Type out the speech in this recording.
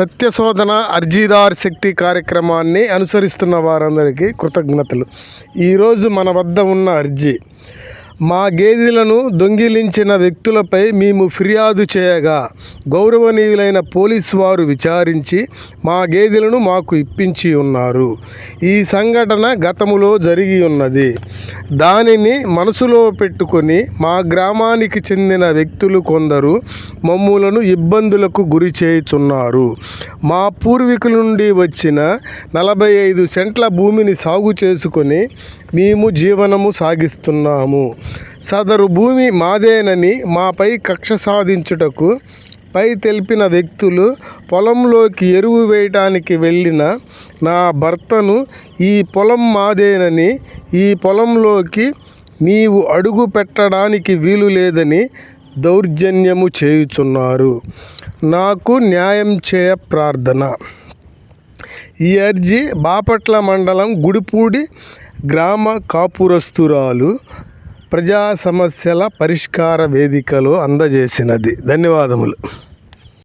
సత్యశోధన అర్జీదార్ శక్తి కార్యక్రమాన్ని అనుసరిస్తున్న వారందరికీ కృతజ్ఞతలు. ఈరోజు మన వద్ద ఉన్న అర్జీ మా గేదెలను దొంగిలించిన వ్యక్తులపై మేము ఫిర్యాదు చేయగా గౌరవనీయులైన పోలీసు వారు విచారించి మా గేదెలను మాకు ఇప్పించి ఉన్నారు. ఈ సంఘటన గతములో జరిగి ఉన్నది. దానిని మనసులో పెట్టుకొని మా గ్రామానికి చెందిన వ్యక్తులు కొందరు మమ్ములను ఇబ్బందులకు గురి చేయుచున్నారు. మా పూర్వీకుల నుండి వచ్చిన నలభై ఐదు సెంట్ల భూమిని సాగు చేసుకొని మేము జీవనము సాగిస్తున్నాము. సదరు భూమి మాదేనని మాపై కక్ష సాధించుటకు పై తెలిపిన వ్యక్తులు పొలంలోకి ఎరువు వేయటానికి వెళ్ళిన నా భర్తను ఈ పొలం మాదేనని ఈ పొలంలోకి నీవు అడుగు పెట్టడానికి వీలు లేదని దౌర్జన్యము చేయుచున్నారు. నాకు న్యాయం చేయ ప్రార్థన. ఈ అర్జీ బాపట్ల మండలం గుడిపూడి గ్రామ కాపురస్తురాలు ప్రజా సమస్యల పరిష్కార వేదికలో అందజేసినది. ధన్యవాదములు.